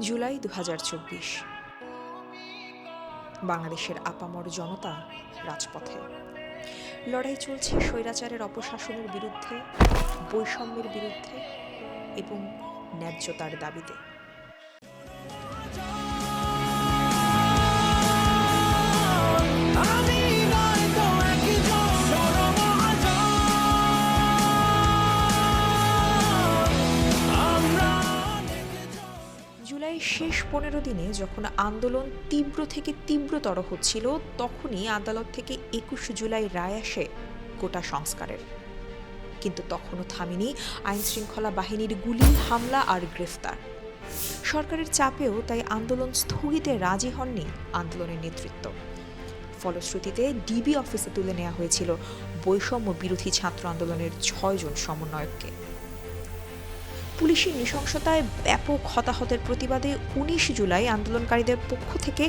জুলাই দু হাজার চব্বিশ। বাংলাদেশের আপামর জনতা রাজপথে। লড়াই চলছে স্বৈরাচারের অপশাসনের বিরুদ্ধে, বৈষম্যের বিরুদ্ধে এবং ন্যায্যতার দাবিতে। জুলাই শেষ পনেরো দিনে যখন আন্দোলন তীব্র থেকে তীব্রতর হচ্ছিল, তখনই আদালত থেকে একুশ জুলাই রায় আসে কোটা সংস্কারের। কিন্তু তখনও থামেনি আইন শৃঙ্খলা বাহিনীর গুলি, হামলা আর গ্রেফতার। সরকারের চাপেও তাই আন্দোলন স্থগিতে রাজি হননি আন্দোলনের নেতৃত্ব। ফলশ্রুতিতে ডিবি অফিসে তুলে নেওয়া হয়েছিল বৈষম্য বিরোধী ছাত্র আন্দোলনের ছয়জন সমন্বয়ককে। পুলিশের নৃশংসতায় ব্যাপক হতাহতের প্রতিবাদে উনিশ জুলাই আন্দোলনকারীদের পক্ষ থেকে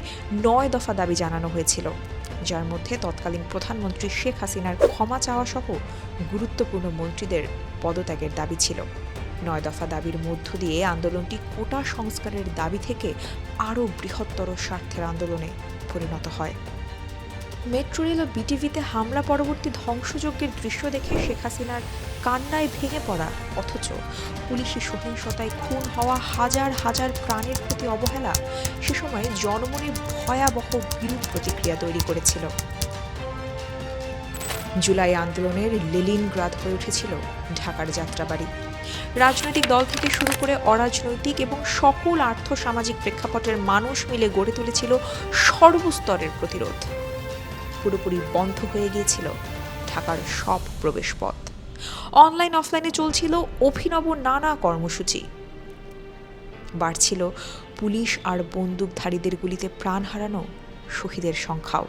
নয় দফা দাবি জানানো হয়েছিল, যার মধ্যে তৎকালীন প্রধানমন্ত্রী শেখ হাসিনার ক্ষমা চাওয়া সহ গুরুত্বপূর্ণ মন্ত্রীদের পদত্যাগের দাবি ছিল। নয় দফা দাবির মধ্য দিয়ে আন্দোলনটি কোটা সংস্কারের দাবি থেকে আরও বৃহত্তর স্বার্থের আন্দোলনে পরিণত হয়। মেট্রো রেল ও বিটিভিতে হামলা পরবর্তী ধ্বংসযজ্ঞের দৃশ্য দেখে শেখ হাসিনার কান্নায় ভেঙে পড়া। অথচ পুলিশি সহিংসতায় খুন হওয়া হাজার হাজার প্রাণের প্রতি অবহেলা সে সময় জনমনে ভয়াবহ বিরূপ প্রতিক্রিয়া তৈরি করেছিল। জুলাই আন্দোলনের লেলিনগ্রাদ হয়ে উঠেছিল ঢাকার যাত্রাবাড়ি। রাজনৈতিক দল থেকে শুরু করে অরাজনৈতিক এবং সকল আর্থ সামাজিক প্রেক্ষাপটের মানুষ মিলে গড়ে তুলেছিল সর্বস্তরের প্রতিরোধ। পুরোপুরি বন্ধ হয়ে গিয়েছিল ঢাকার সব প্রবেশপথ। অনলাইন, অফলাইনে চলছিল অভিনব নানা কর্মসূচি। বাড়ছিল পুলিশ আর বন্দুকধারীদের গুলিতে প্রাণ হারানো শহীদের সংখ্যাও।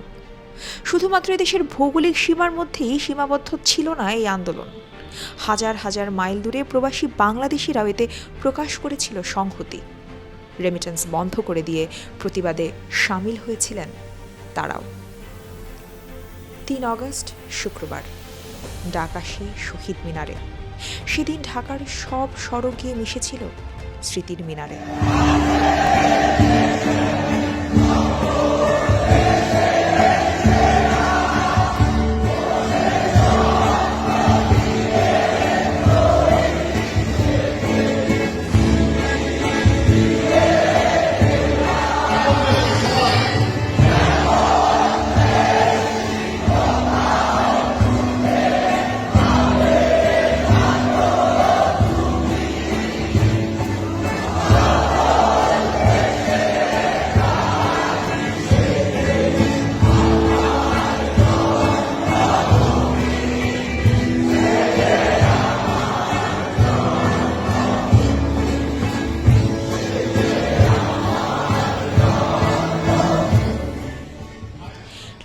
শুধুমাত্র দেশের ভৌগোলিক সীমার মধ্যেই সীমাবদ্ধ ছিল না এই আন্দোলন। হাজার হাজার মাইল দূরে প্রবাসী বাংলাদেশিরাও এতে প্রকাশ করেছিল সংহতি। রেমিটেন্স বন্ধ করে দিয়ে প্রতিবাদে সামিল হয়েছিলেন তারাও। তিন অগস্ট শুক্রবার। ডাকাশি শহীদ মিনারে। সেদিন ঢাকার সব সড়ক গিয়ে মিশেছিল স্মৃতির মিনারে।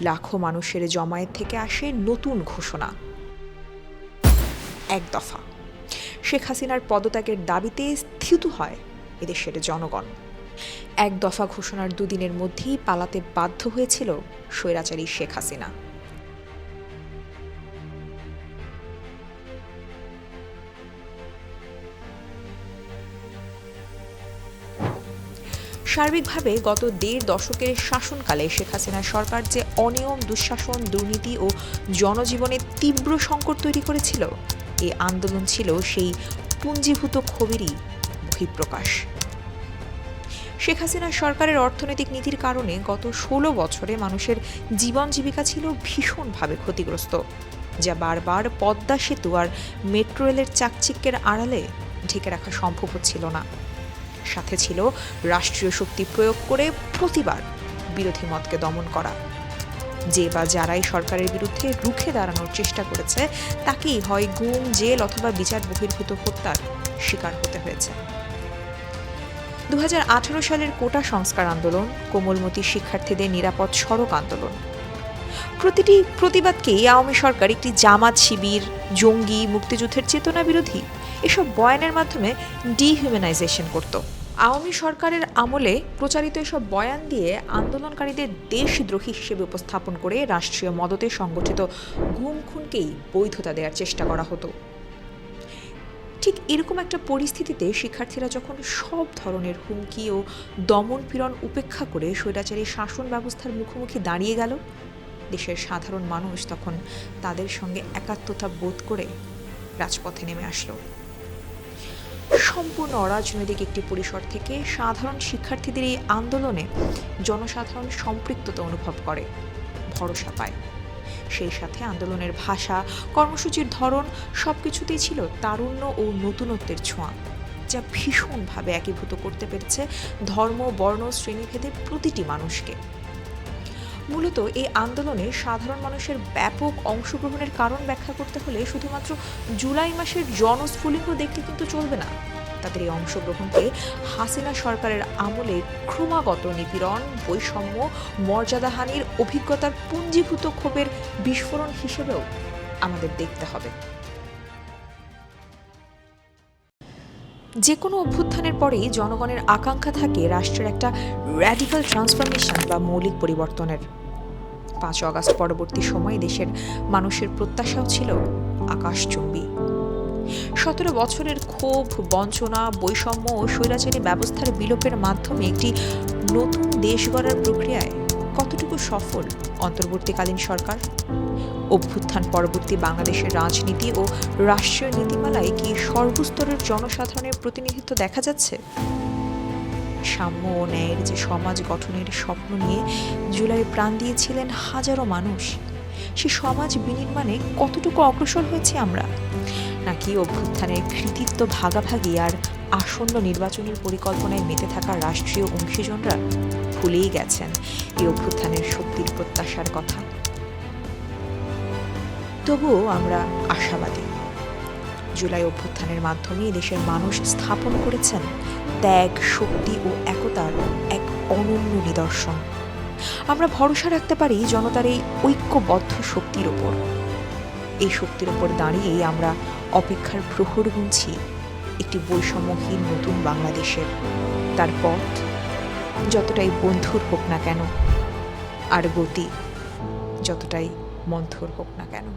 লাখো মানুষের জমায়েত থেকে আসে নতুন ঘোষণা। এক দফা। শেখ হাসিনার পদত্যাগের দাবিতে স্থিত হয় এদেশের জনগণ। এক দফা ঘোষণার দুদিনের মধ্যেই পালাতে বাধ্য হয়েছিল স্বৈরাচারী শেখ হাসিনা। সার্বিকভাবে গত দেড় দশকের শাসনকালে শেখ হাসিনা সরকার যে অনিয়ম, দুঃশাসন, দুর্নীতি ও জনজীবনে তীব্র সংকট তৈরি করেছিল এই আন্দোলন ছিল সেই পুঞ্জীভূত ক্ষোভেরই বহিঃপ্রকাশ। শেখ হাসিনা সরকারের অর্থনৈতিক নীতির কারণে গত ষোলো বছরে মানুষের জীবন জীবিকা ছিল ভীষণভাবে ক্ষতিগ্রস্ত, যা বারবার পদ্মা সেতু আর মেট্রো রেলের চাকচিক্যের আড়ালে ঢেকে রাখা সম্ভব হচ্ছিল না। সাথে ছিল রাষ্ট্রীয় শক্তি প্রয়োগ করে প্রতিবার বিরোধী মতকে দমন করা। যে বা যারাই সরকারের বিরুদ্ধে রুখে দাঁড়ানোর চেষ্টা করেছে, তাকেই হয় গুম, জেল অথবা বিচার বহির্ভূত হত্যার শিকার হতে হয়েছে। দুহাজার আঠারো সালের কোটা সংস্কার আন্দোলন, কোমলমতি শিক্ষার্থীদের নিরাপদ সড়ক আন্দোলন। প্রতিটি প্রতিবাদকেই আওয়ামী সরকার একটি জামাত শিবির, জঙ্গি, মুক্তিযুদ্ধের চেতনা বিরোধী এসব বয়ানের মাধ্যমে ডিহিউম্যানাইজেশন করত। আওয়ামী সরকারের আমলে প্রচারিত এসব বয়ান দিয়ে আন্দোলনকারীদের দেশদ্রোহী হিসেবে উপস্থাপন করে রাষ্ট্রীয় মদতে সংগঠিত গুম খুনকেই বৈধতা দেওয়ার চেষ্টা করা হতো। ঠিক এরকম একটা পরিস্থিতিতে শিক্ষার্থীরা যখন সব ধরনের হুমকি ও দমন পীড়ন উপেক্ষা করে স্বৈরাচারী শাসন ব্যবস্থার মুখোমুখি দাঁড়িয়ে গেল, দেশের সাধারণ মানুষ তখন তাদের সঙ্গে একাত্মতা বোধ করে রাজপথে নেমে আসলো। সম্পূর্ণ অরাজনৈতিক একটি পরিসর থেকে সাধারণ শিক্ষার্থীদের এই আন্দোলনে জনসাধারণ সম্পৃক্ততা অনুভব করে, ভরসা পায়। সেই সাথে আন্দোলনের ভাষা, কর্মসূচির ধরন সব কিছুতেই ছিল তারুণ্য ও নতুনত্বের ছোঁয়া, যা ভীষণভাবে একীভূত করতে পেরেছে ধর্ম, বর্ণ শ্রেণীভেদে প্রতিটি মানুষকে। মূলত এই আন্দোলনে সাধারণ মানুষের ব্যাপক অংশগ্রহণের কারণ ব্যাখ্যা করতে হলে শুধুমাত্র জুলাই মাসের জনস্ফুলিঙ্গ দেখলে কিন্তু চলবে না। তাদের এই অংশগ্রহণকে হাসিনা সরকারের আমলে ক্রমাগত নিপীড়ন, বৈষম্য মর্যাদাহানির অভিজ্ঞতার পুঞ্জীভূত ক্ষোভের বিস্ফোরণ হিসেবেও আমাদের দেখতে হবে। যে কোনো অভ্যুত্থানের পরেই জনগণের আকাঙ্ক্ষা থাকে রাষ্ট্রের একটা র্যাডিক্যাল ট্রান্সফরমেশন বা মৌলিক পরিবর্তনের। পাঁচ আগস্ট পরবর্তী সময়ে দেশের মানুষের প্রত্যাশাও ছিল আকাশচুম্বী। সতেরো বছরের ক্ষোভ, বঞ্চনা, বৈষম্য ও স্বৈরাচারী ব্যবস্থার বিলোপের মাধ্যমে একটি নতুন দেশ গড়ার প্রক্রিয়ায় কতটুকু সফল অন্তর্বর্তীকালীন সরকার? অভ্যুত্থান পরবর্তী বাংলাদেশের রাজনীতি ও রাষ্ট্রীয় নীতিমালায় কি সর্বস্তরের জনসাধারণের প্রতিনিধিত্ব দেখা যাচ্ছে? সাম্য ও ন্যায়ের যে সমাজ গঠনের স্বপ্ন নিয়ে জুলাই প্রাণ দিয়েছিলেন হাজারো মানুষ। সে সমাজ বিনির্মাণে কতটুকু অগ্রসর হয়েছে আমরা? নাকি অভ্যুত্থানের কৃতিত্ব ভাগাভাগি আর আসন্ন নির্বাচনের পরিকল্পনায় মেতে থাকা রাষ্ট্রীয় অংশীজনরা ভুলেই গেছেন এই অভ্যুত্থানের শক্তির প্রত্যাশার কথা। তবুও আমরা আশাবাদী। জুলাই অভ্যুত্থানের মাধ্যমে দেশের মানুষ স্থাপন করেছেন ত্যাগ, শক্তি ও একতার এক অনন্য নিদর্শন। আমরা ভরসা রাখতে পারি জনতার এই ঐক্যবদ্ধ শক্তির ওপর। এই শক্তির ওপর দাঁড়িয়েই আমরা অপেক্ষার প্রহর গুনছি একটি বৈষম্যহীন নতুন বাংলাদেশের। তার পথ যতটাই বন্ধুর হোক না কেন, আর গতি যতটাই মন্থর হোক না কেন।